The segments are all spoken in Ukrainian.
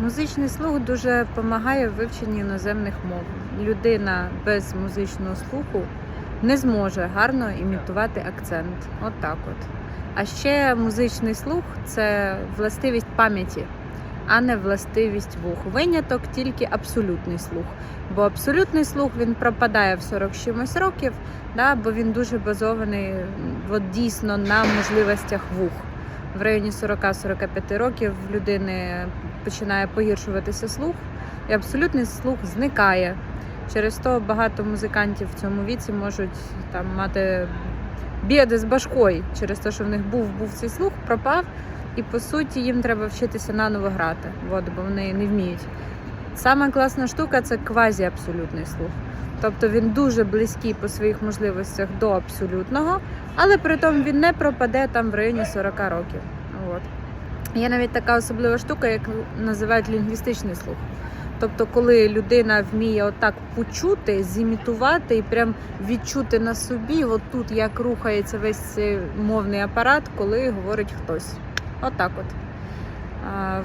Музичний слух дуже допомагає в вивченні іноземних мов. Людина без музичного слуху не зможе гарно імітувати акцент. От так от. А ще музичний слух це властивість пам'яті, а не властивість вух. Виняток тільки абсолютний слух. Бо абсолютний слух він пропадає в 40 з чимось років, да, бо він дуже базований от дійсно на можливостях вух. В районі 40-45 років в людини починає погіршуватися слух, і абсолютний слух зникає. Через то багато музикантів в цьому віці можуть там мати біди з башкою через те, що в них був, був цей слух, пропав, і по суті їм треба вчитися наново грати, от, бо вони не вміють. Сама класна штука це квазі-абсолютний слух. Тобто він дуже близький по своїх можливостях до абсолютного, але при тому він не пропаде там в районі 40 років. От. Є навіть така особлива штука, як називають лінгвістичний слух. Тобто, коли людина вміє отак почути, зімітувати і прям відчути на собі, тут як рухається весь цей мовний апарат, коли говорить хтось. Отак от.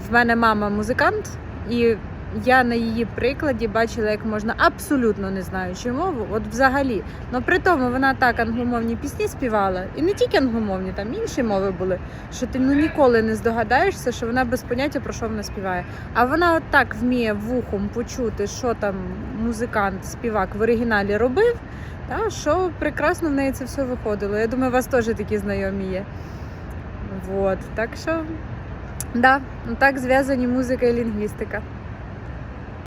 В мене мама музикант, і я на її прикладі бачила, як можна абсолютно не знаючи мову, от взагалі. Ну при тому вона так англомовні пісні співала, і не тільки англомовні, там інші мови були, що ти ну ніколи не здогадаєшся, що вона без поняття про що вона співає. А вона от так вміє вухом почути, що там музикант, співак в оригіналі робив, та, що прекрасно в неї це все виходило. Я думаю, у вас теж такі знайомі є. Вот. Так що, да, так зв'язані музика і лінгвістика.